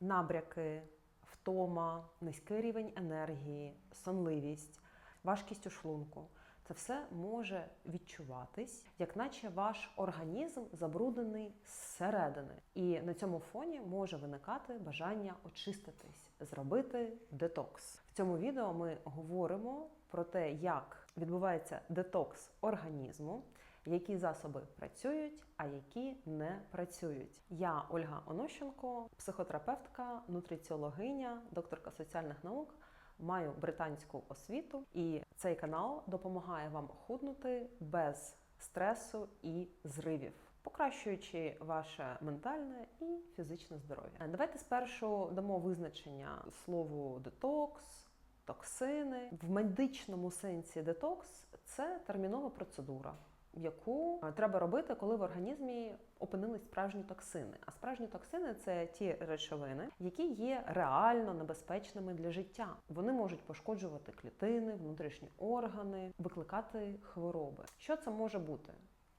набряки, втома, низький рівень енергії, сонливість, важкість у шлунку. Це все може відчуватись, як наче ваш організм забруднений зсередини. І на цьому фоні може виникати бажання очиститись, зробити детокс. В цьому відео ми говоримо про те, як відбувається детокс організму, які засоби працюють, а які не працюють. Я Ольга Онощенко, психотерапевтка, нутриціологиня, докторка соціальних наук. Маю британську освіту, і цей канал допомагає вам худнути без стресу і зривів, покращуючи ваше ментальне і фізичне здоров'я. Давайте спершу дамо визначення слову детокс, токсини. В медичному сенсі детокс це термінова процедура. Яку треба робити, коли в організмі опинились справжні токсини. А справжні токсини це ті речовини, які є реально небезпечними для життя. Вони можуть пошкоджувати клітини, внутрішні органи, викликати хвороби. Що це може бути?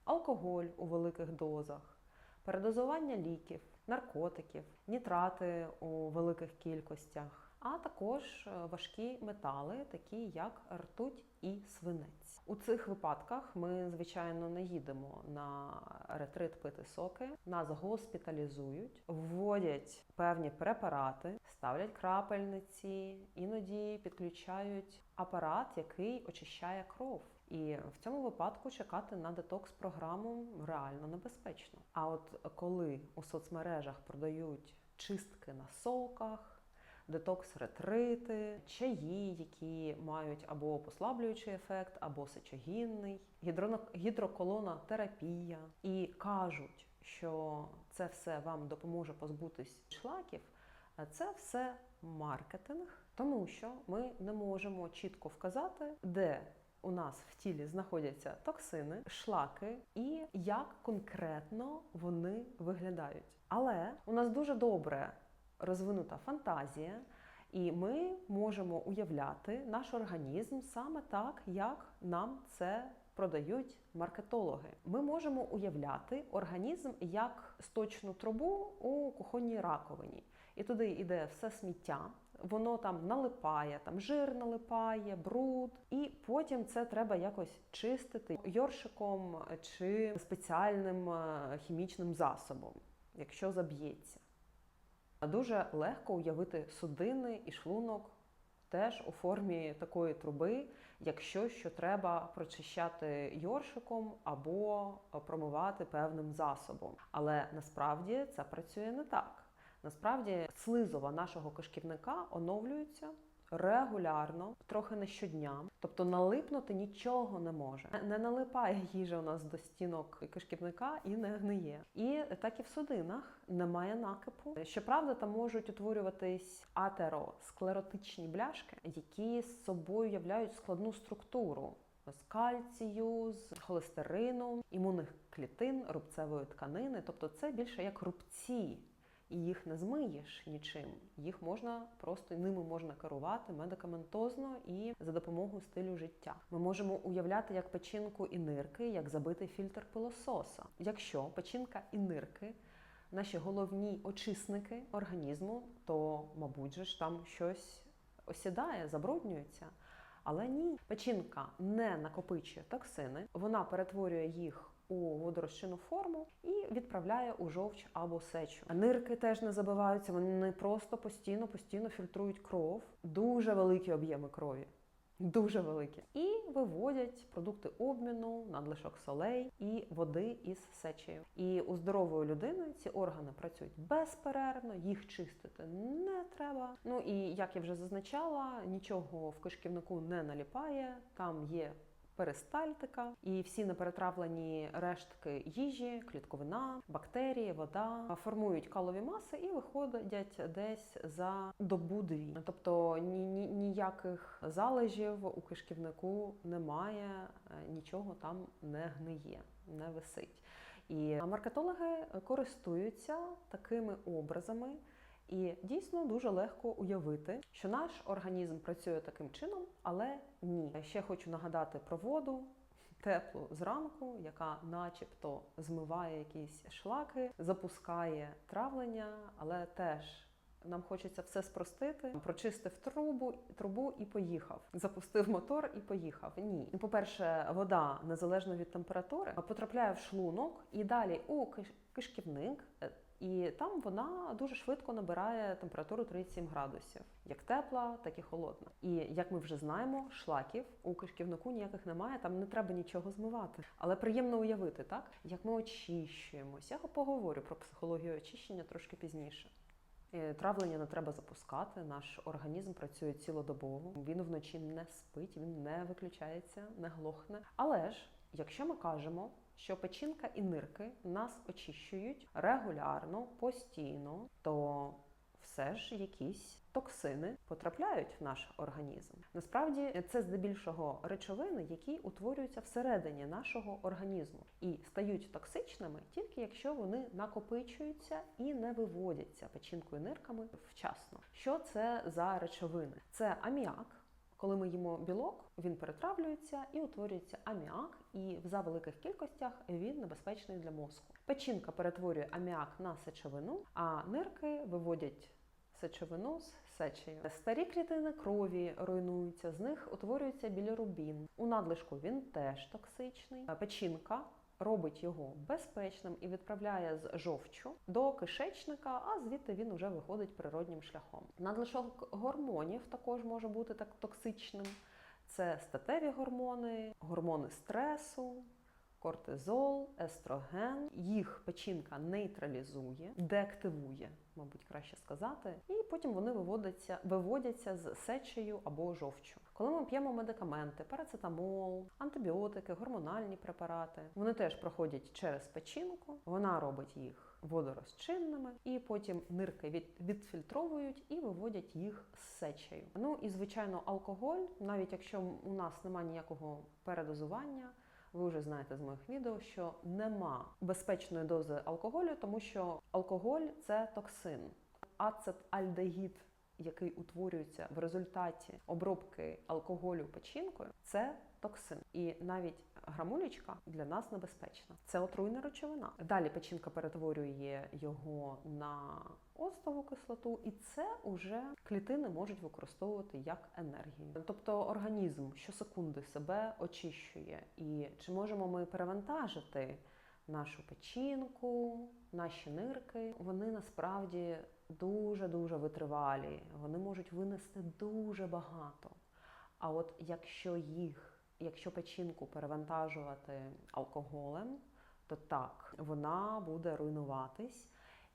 Алкоголь у великих дозах, передозування ліків, наркотиків, нітрати у великих кількостях а також важкі метали, такі як ртуть і свинець. У цих випадках ми, звичайно, не їдемо на ретрит пити соки, нас госпіталізують, вводять певні препарати, ставлять крапельниці, іноді підключають апарат, який очищає кров. І в цьому випадку чекати на детокс-програму реально небезпечно. А от коли у соцмережах продають чистки на соках, детокс-ретрити, чаї, які мають або послаблюючий ефект, або сечогінний, гідроколона терапія, і кажуть, що це все вам допоможе позбутись шлаків. Це все маркетинг, тому що ми не можемо чітко вказати, де у нас в тілі знаходяться токсини, шлаки і як конкретно вони виглядають. Але у нас дуже добре розвинута фантазія, і ми можемо уявляти наш організм саме так, як нам це продають маркетологи. Ми можемо уявляти організм як сточну трубу у кухонній раковині. І туди йде все сміття, воно там налипає, там жир налипає, бруд, і потім це треба якось чистити йоршиком чи спеціальним е, хімічним засобом, якщо заб'ється. Дуже легко уявити судини і шлунок теж у формі такої труби, якщо що треба прочищати йоршиком або промивати певним засобом. Але насправді це працює не так. Насправді слизова нашого кишківника оновлюється регулярно, трохи не щодня. Тобто налипнути нічого не може. Не налипає їжа у нас до стінок кишківника і не гниє. І так і в судинах немає накипу. Щоправда, там можуть утворюватись атеросклеротичні бляшки, які з собою являють складну структуру. З кальцію, з холестерину, імунних клітин, рубцевої тканини, тобто це більше як рубці і їх не змиєш нічим. Їх можна просто ними можна керувати медикаментозно і за допомогою стилю життя. Ми можемо уявляти як печінку і нирки, як забитий фільтр пилососа. Якщо печінка і нирки. Наші головні очисники організму, то, мабуть, же ж там щось осідає, забруднюється. Але ні, печінка не накопичує токсини, вона перетворює їх у водорощину форму і відправляє у жовч або сечу. Нирки теж не забиваються, вони просто постійно, постійно фільтрують кров, дуже великі об'єми крові. Дуже великі. І виводять продукти обміну, надлишок солей і води із сечею. І у здорової людини ці органи працюють безперервно, їх чистити не треба. Ну і як я вже зазначала, нічого в кишківнику не наліпає, там є перистальтика, і всі неперетравлені рештки їжі, клітковина, бактерії, вода формують калові маси і виходять десь за добу дві. Тобто ні, ні, ніяких залежів у кишківнику немає, нічого там не гниє, не висить. І маркетологи користуються такими образами. І дійсно дуже легко уявити, що наш організм працює таким чином, але ні. Ще хочу нагадати про воду. Теплу зранку, яка начебто змиває якісь шлаки, запускає травлення, але теж Нам хочеться все спростити, прочистив трубу, трубу і поїхав. Запустив мотор і поїхав. Ні. По-перше, вода незалежно від температури потрапляє в шлунок і далі у киш- кишківник. І там вона дуже швидко набирає температуру 37 градусів, як тепла, так і холодна. І як ми вже знаємо, шлаків у кишківнику ніяких немає, там не треба нічого змивати. Але приємно уявити, так як ми очищуємося. Я поговорю про психологію очищення трошки пізніше. Е, Травлення не треба запускати. Наш організм працює цілодобово. Він вночі не спить, він не виключається, не глохне. Але ж, якщо ми кажемо, що печінка і нирки нас очищують регулярно, постійно, то все ж якісь токсини потрапляють в наш організм. Насправді це здебільшого речовини, які утворюються всередині нашого організму і стають токсичними тільки якщо вони накопичуються і не виводяться печінкою нирками вчасно. Що це за речовини? Це аміак. Коли ми їмо білок, він перетравлюється і утворюється аміак, і в за великих кількостях він небезпечний для мозку. Печінка перетворює аміак на сечовину, а нирки виводять сечовину з сечею. Старі клітини крові руйнуються, з них утворюється білірубін. У надлишку він теж токсичний. Печінка робить його безпечним і відправляє з жовчу до кишечника, а звідти він уже виходить природнім шляхом. Надлишок гормонів також може бути так токсичним. Це статеві гормони, гормони стресу, кортизол, естроген. Їх печінка нейтралізує, деактивує, мабуть, краще сказати, і потім вони виводяться, виводяться з сечею або жовчю. Коли ми п'ємо медикаменти, парацетамол, антибіотики, гормональні препарати, вони теж проходять через печінку, вона робить їх водорозчинними, і потім нирки від, відфільтровують і виводять їх з сечею. Ну і звичайно, алкоголь, навіть якщо у нас немає ніякого передозування. Ви вже знаєте з моїх відео, що нема безпечної дози алкоголю, тому що алкоголь це токсин. Ацетальдегід, який утворюється в результаті обробки алкоголю печінкою, це токсин. І навіть грамулечка для нас небезпечна. Це отруйна речовина. Далі печінка перетворює його на оцтову кислоту, і це уже клітини можуть використовувати як енергію. Тобто організм щосекунди себе очищує. І чи можемо ми перевантажити нашу печінку, наші нирки? Вони насправді дуже дуже витривалі. Вони можуть винести дуже багато. А от якщо їх Якщо печінку перевантажувати алкоголем, то так, вона буде руйнуватись.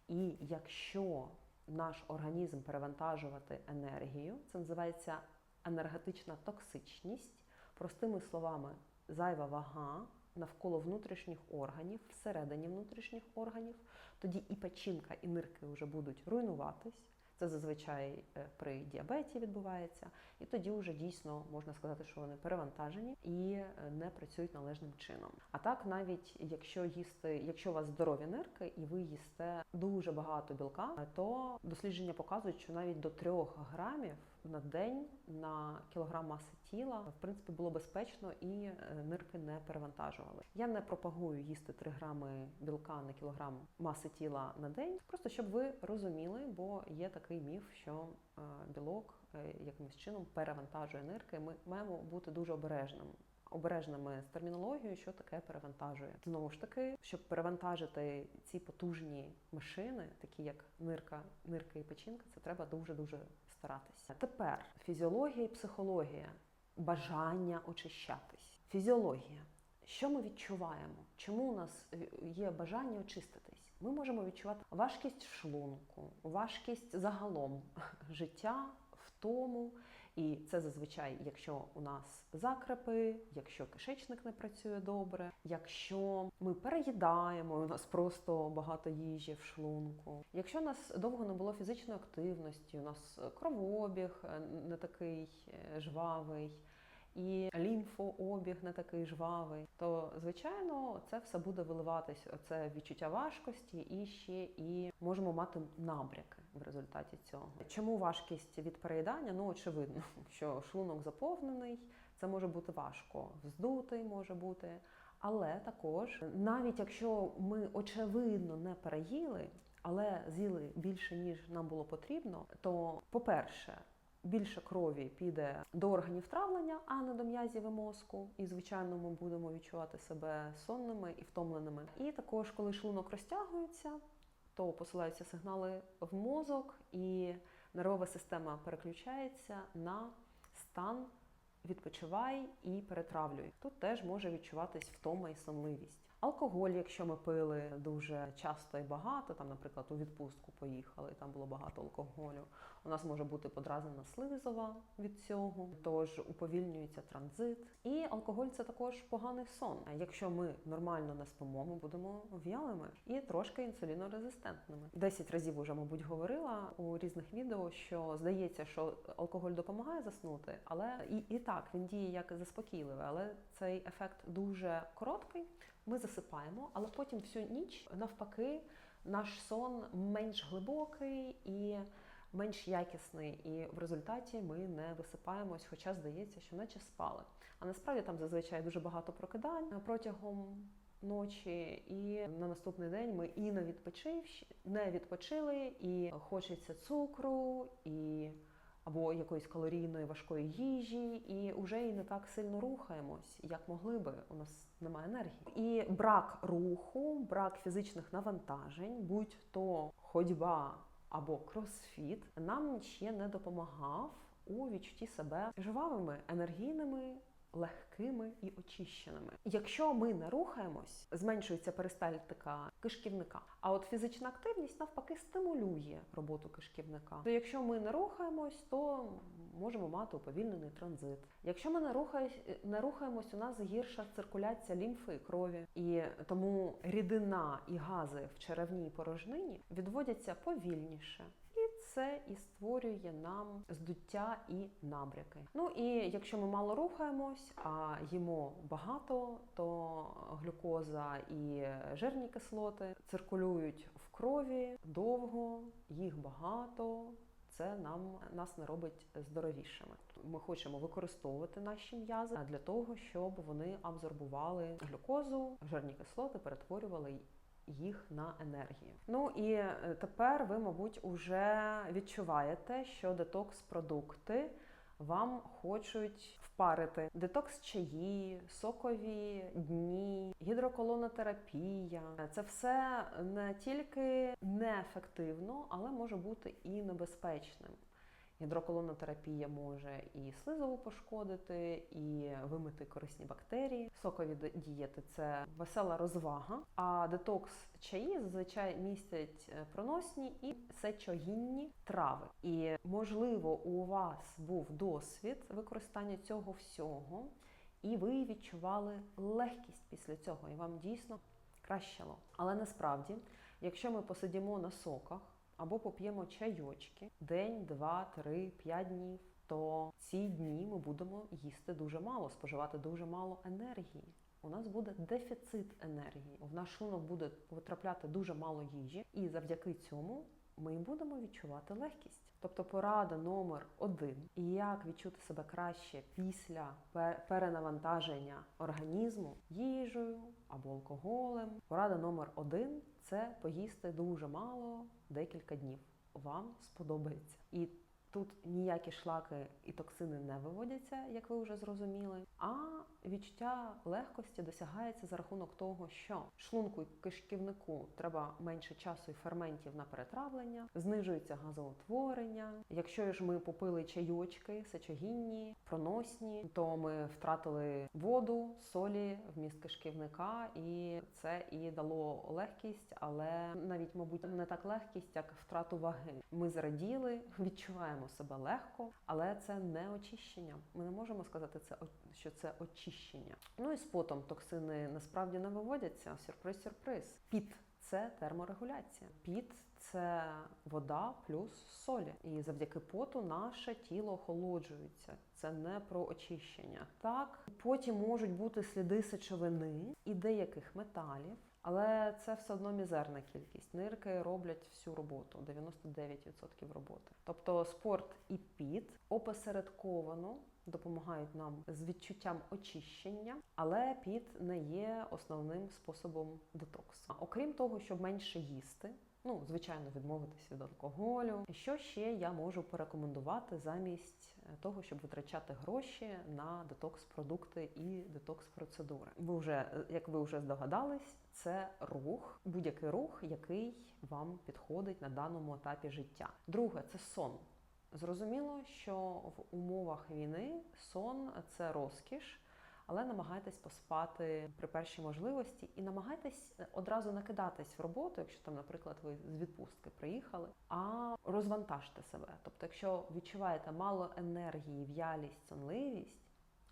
І якщо наш організм перевантажувати енергію, це називається енергетична токсичність, простими словами, зайва вага навколо внутрішніх органів, всередині внутрішніх органів, тоді і печінка, і нирки вже будуть руйнуватись. Це зазвичай е, при діабеті відбувається, і тоді вже дійсно можна сказати, що вони перевантажені і е, не працюють належним чином. А так, навіть якщо їсти, якщо у вас здорові нирки і ви їсте дуже багато білка, то дослідження показують, що навіть до 3 грамів на день на кілограм маси тіла в принципі було безпечно і е, нирки не перевантажували. Я не пропагую їсти 3 грами білка на кілограм маси тіла на день, просто щоб ви розуміли, бо є такий міф, що е, білок е, якимось чином перевантажує нирки. Ми маємо бути дуже обережним. Обережними з термінологією, що таке перевантажує. Знову ж таки, щоб перевантажити ці потужні машини, такі як нирка, нирка і печінка, це треба дуже дуже старатися. Тепер фізіологія і психологія, бажання очищатись. Фізіологія. Що ми відчуваємо? Чому у нас е, є бажання очиститись? Ми можемо відчувати важкість в шлунку, важкість загалом життя, втому. І це зазвичай, якщо у нас закрепи, якщо кишечник не працює добре, якщо ми переїдаємо, у нас просто багато їжі в шлунку. Якщо у нас довго не було фізичної активності, у нас кровообіг е, не такий е, жвавий. І лімфообіг не такий жвавий, то звичайно це все буде виливатись. Оце відчуття важкості, і ще і можемо мати набряки в результаті цього. Чому важкість від переїдання? Ну очевидно, що шлунок заповнений, це може бути важко, вздутий може бути. Але також, навіть якщо ми очевидно не переїли, але з'їли більше ніж нам було потрібно, то, по-перше, більше крові піде до органів травлення, а не до м'язів і мозку. І, звичайно, ми будемо відчувати себе сонними і втомленими. І також, коли шлунок розтягується, то посилаються сигнали в мозок, і нервова система переключається на стан відпочивай і перетравлюй. Тут теж може відчуватись втома і сонливість. Алкоголь, якщо ми пили дуже часто і багато, там, наприклад, у відпустку поїхали, і там було багато алкоголю. У нас може бути подразнена слизова від цього, тож уповільнюється транзит. І алкоголь це також поганий сон. Якщо ми нормально не спимо, ми будемо в'ялими і трошки інсулінорезистентними. Десять разів уже, мабуть, говорила у різних відео, що здається, що алкоголь допомагає заснути, але і, і так він діє як заспокійливий, але цей ефект дуже короткий. Ми засипаємо, але потім всю ніч навпаки наш сон менш глибокий і менш якісний. І в результаті ми не висипаємось, хоча здається, що наче спали. А насправді там зазвичай дуже багато прокидань протягом ночі, і на наступний день ми і не відпочивши, не відпочили, і хочеться цукру, і або якоїсь калорійної важкої їжі, і вже і не так сильно рухаємось, як могли би. У нас немає енергії. І брак руху, брак фізичних навантажень, будь то ходьба або кросфіт, нам ще не допомагав у відчутті себе жвавими, енергійними. Легкими і очищеними. Якщо ми не рухаємось, зменшується перистальтика кишківника. А от фізична активність навпаки стимулює роботу кишківника. То якщо ми не рухаємось, то можемо мати уповільнений транзит. Якщо ми не рухаємось, не рухаємось, у нас гірша циркуляція лімфи і крові, і тому рідина і гази в черевній порожнині відводяться повільніше. Це і створює нам здуття і набряки. Ну і якщо ми мало рухаємось, а їмо багато, то глюкоза і жирні кислоти циркулюють в крові довго, їх багато. Це нам нас не робить здоровішими. Ми хочемо використовувати наші м'язи для того, щоб вони абсорбували глюкозу, жирні кислоти, перетворювали їх на енергію. Ну і е, тепер ви, мабуть, уже відчуваєте, що детокс-продукти вам хочуть впарити детокс чаї, сокові дні, гідроколонотерапія. Це все не тільки неефективно, але може бути і небезпечним. Гідроколонотерапія може і слизову пошкодити, і вимити корисні бактерії. Сокові дієти це весела розвага. А детокс чаї зазвичай містять проносні і сечогінні трави. І можливо, у вас був досвід використання цього всього, і ви відчували легкість після цього, і вам дійсно кращало. Але насправді, якщо ми посидімо на соках або поп'ємо чайочки день, два, три, п'ять днів, то ці дні ми будемо їсти дуже мало, споживати дуже мало енергії. У нас буде дефіцит енергії. В наш шлунок буде потрапляти дуже мало їжі, і завдяки цьому ми будемо відчувати легкість. Тобто порада номер один, і як відчути себе краще після перенавантаження організму їжею або алкоголем. Порада номер один це поїсти дуже мало декілька днів. Вам сподобається. І тут ніякі шлаки і токсини не виводяться, як ви вже зрозуміли. А відчуття легкості досягається за рахунок того, що шлунку і кишківнику треба менше часу і ферментів на перетравлення, знижується газоутворення. Якщо ж ми попили чайочки, сечогінні, проносні, то ми втратили воду, солі, вміст кишківника, і це і дало легкість, але навіть, мабуть, не так легкість, як втрату ваги. Ми зраділи, відчуваємо себе легко, але це не очищення. Ми не можемо сказати це, що це очищення. Ну і з потом токсини насправді не виводяться. Сюрприз-сюрприз. Піт це терморегуляція. Піт це вода плюс солі. І завдяки поту наше тіло охолоджується. Це не про очищення. Так, потім можуть бути сліди сечовини і деяких металів. Але це все одно мізерна кількість. Нирки роблять всю роботу, 99% роботи. Тобто спорт і піт опосередковано допомагають нам з відчуттям очищення, але піт не є основним способом детоксу. Окрім того, щоб менше їсти, Ну, звичайно, відмовитись від алкоголю. Що ще я можу порекомендувати замість е, того, щоб витрачати гроші на детокс-продукти і детокс-процедури? Ви вже, е, як ви вже здогадались, це рух, будь-який рух, який вам підходить на даному етапі життя. Друге це сон. Зрозуміло, що в умовах війни сон це розкіш, але намагайтесь поспати при першій можливості і намагайтесь одразу накидатись в роботу, якщо там, наприклад, ви з відпустки приїхали, а розвантажте себе. Тобто, якщо відчуваєте мало енергії, в'ялість, сонливість,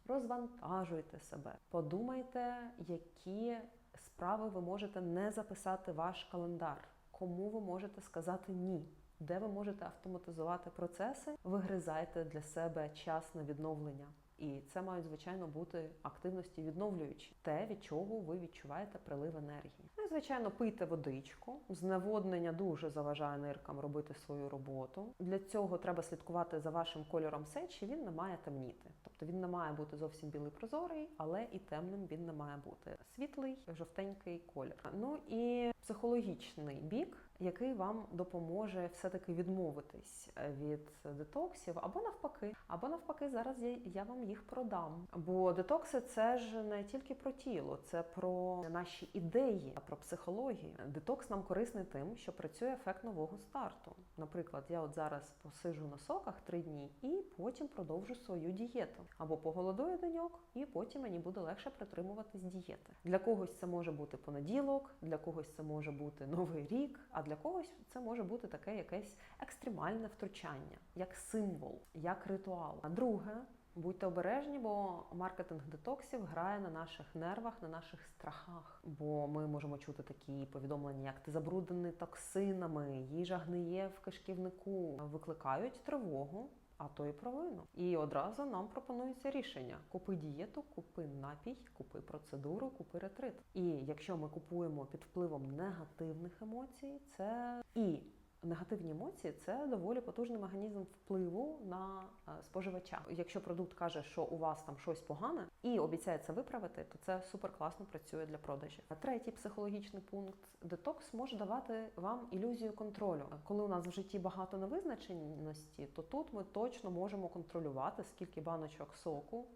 розвантажуйте себе. Подумайте, які справи ви можете не записати ваш календар, кому ви можете сказати ні. Де ви можете автоматизувати процеси, вигризайте для себе час на відновлення. І це мають, звичайно, бути активності відновлюючі, те, від чого ви відчуваєте прилив енергії. Ну звичайно, пийте водичку. Зневоднення дуже заважає ниркам робити свою роботу. Для цього треба слідкувати за вашим кольором сечі. Він не має темніти, тобто він не має бути зовсім білий прозорий, але і темним він не має бути. Світлий, жовтенький колір. Ну і психологічний бік, який вам допоможе все-таки відмовитись від детоксів, або навпаки, або навпаки, зараз я, я їх продам. Бо детокси це ж не тільки про тіло, це про наші ідеї, про психологію. Детокс нам корисний тим, що працює ефект нового старту. Наприклад, я от зараз посижу на соках три дні і потім продовжу свою дієту. Або поголодую деньок, і потім мені буде легше притримуватись дієти. Для когось це може бути понеділок, для когось це може бути новий рік, а для когось це може бути таке якесь екстремальне втручання, як символ, як ритуал. А друге. Будьте обережні, бо маркетинг детоксів грає на наших нервах, на наших страхах. Бо ми можемо чути такі повідомлення, як ти забруднений токсинами, їжа гниє в кишківнику, викликають тривогу. А то і провину. І одразу нам пропонується рішення: купи дієту, купи напій, купи процедуру, купи ретрит. І якщо ми купуємо під впливом негативних емоцій, це і Негативні емоції це доволі потужний механізм впливу на споживача. Якщо продукт каже, що у вас там щось погане, і обіцяє це виправити, то це супер класно працює для продажів. Третій психологічний пункт детокс може давати вам ілюзію контролю. Коли у нас в житті багато невизначеності, то тут ми точно можемо контролювати, скільки баночок соку.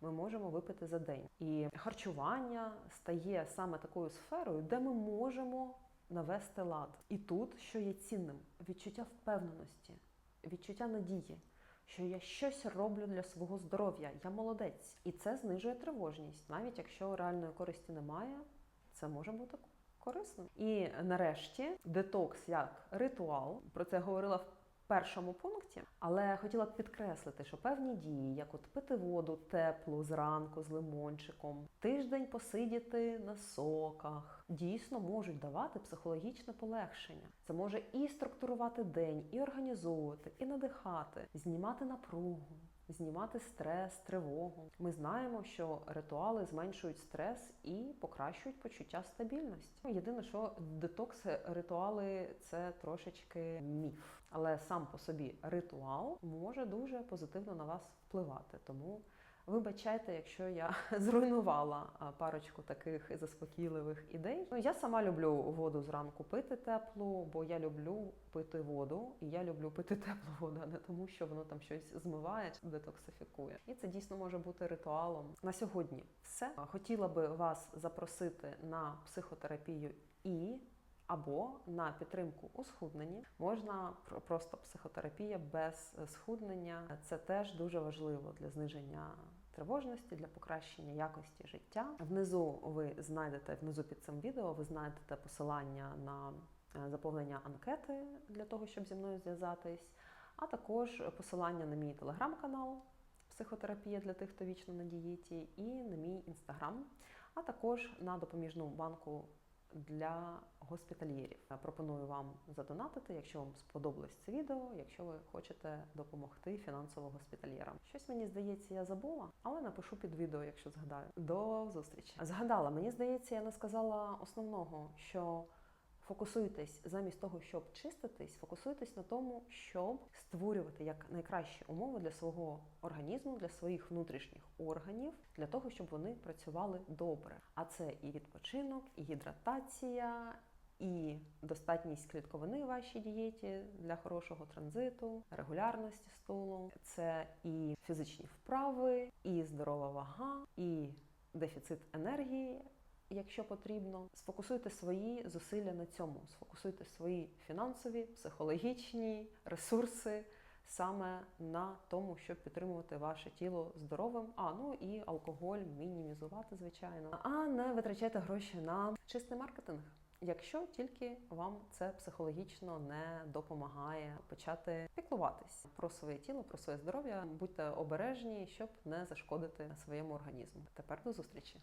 Ми можемо випити за день, і харчування стає саме такою сферою, де ми можемо навести лад. І тут, що є цінним, відчуття впевненості, відчуття надії, що я щось роблю для свого здоров'я, я молодець. І це знижує тривожність. Навіть якщо реальної користі немає, це може бути корисним. І нарешті детокс як ритуал. Про це говорила в першому пункті, але хотіла б підкреслити, що певні дії, як от пити воду теплу зранку з лимончиком, тиждень посидіти на соках, дійсно можуть давати психологічне полегшення. Це може і структурувати день, і організовувати, і надихати, знімати напругу. Знімати стрес, тривогу. Ми знаємо, що ритуали зменшують стрес і покращують почуття стабільності. Єдине, що детокс ритуали це трошечки міф, але сам по собі ритуал може дуже позитивно на вас впливати. Тому Вибачайте, якщо я зруйнувала парочку таких заспокійливих ідей. Ну, я сама люблю воду зранку пити теплу, бо я люблю пити воду, і я люблю пити теплу воду, а не тому, що воно там щось змиває детоксифікує. І це дійсно може бути ритуалом. На сьогодні все. Хотіла би вас запросити на психотерапію і. Або на підтримку у схудненні можна просто психотерапія без схуднення. Це теж дуже важливо для зниження тривожності, для покращення якості життя. Внизу ви знайдете внизу під цим відео, ви знайдете посилання на е, заповнення анкети для того, щоб зі мною зв'язатись, а також посилання на мій телеграм-канал Психотерапія для тих, хто вічно на дієті, і на мій інстаграм, а також на допоміжну банку для госпітальєрів. Пропоную вам задонатити, якщо вам сподобалось це відео, якщо ви хочете допомогти фінансово госпітальєрам. Щось мені здається, я забула, але напишу під відео, якщо згадаю. До зустрічі. Згадала, мені здається, я не сказала основного, що. Фокусуйтесь замість того, щоб чиститись, фокусуйтесь на тому, щоб створювати як найкращі умови для свого організму, для своїх внутрішніх органів, для того, щоб вони працювали добре. А це і відпочинок, і гідратація, і достатність клітковини в вашій дієті для хорошого транзиту, регулярності стулу. Це і фізичні вправи, і здорова вага, і дефіцит енергії. Якщо потрібно, сфокусуйте свої зусилля на цьому, сфокусуйте свої фінансові, психологічні ресурси саме на тому, щоб підтримувати ваше тіло здоровим. А ну і алкоголь мінімізувати, звичайно, а не витрачайте гроші на чистий маркетинг. Якщо тільки вам це психологічно не допомагає почати піклуватись про своє тіло, про своє здоров'я, будьте обережні, щоб не зашкодити своєму організму. Тепер до зустрічі.